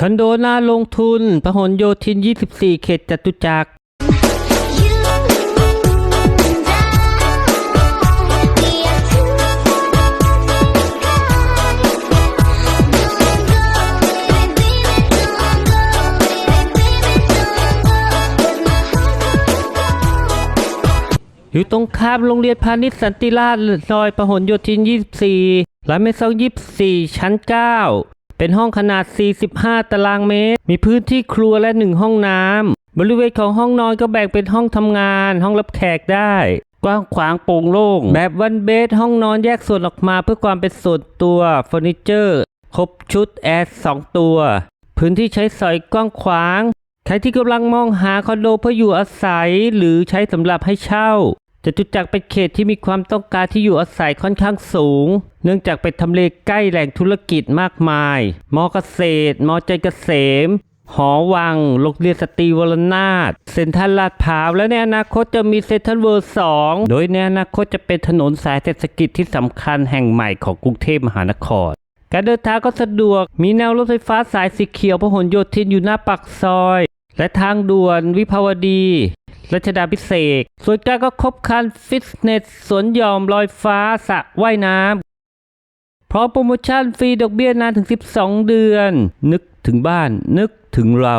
คอนโดน่าลงทุนพหลโยธิน 24 เขตจตุจักร อยู่ตรงข้ามโรงเรียนพาณิชย์สันติราษฎร์ซอยพหลโยธิน 24ร้านเมซอง24 ชั้น 9 เป็นห้องขนาด 45 ตารางเมตร มีพื้นที่ครัวและหนึ่งห้องน้ำ บริเวณของห้องนอนก็แบ่งเป็นห้องทำงาน ห้องรับแขกได้ กว้างขวางโปร่งโล่ง แบบวันเบสห้องนอนแยกส่วนออกมาเพื่อความเป็นส่วนตัวเฟอร์นิเจอร์ ครบชุดแอร์สองตัว พื้นที่ใช้สอยกว้างขวาง ใครที่กำลังมองหาคอนโดเพื่ออยู่อาศัยหรือใช้สำหรับให้เช่า จตุจักรเป็นเขตที่มีความต้องการที่อยู่อาศัยค่อนข้างสูง เนื่องจากเป็นทำเลใกล้แหล่งธุรกิจมากมาย มอเกษตร มอใจเกษม หอวัง โรงเรียนสตรีวรนาถ เซ็นทรัลลาดพร้าว และในอนาคตจะมีเซ็นทรัลเวิร์สอง โดยในอนาคตจะเป็นถนนสายเศรษฐกิจที่สำคัญแห่งใหม่ของกรุงเทพมหานครการเดินทางก็สะดวก มีแนวรถไฟฟ้าสายสีเขียวพหลโยธินอยู่หน้าปากซอย และทางด่วนวิภาวดี รัชดาพิเศษ ส่วนกลางก็ครบครันฟิตเนสสวนหย่อมลอยฟ้าสระว่ายน้ำพร้อมโปรโมชั่นฟรีดอกเบี้ยนานถึง 12 เดือน นึกถึงบ้านนึกถึงเรา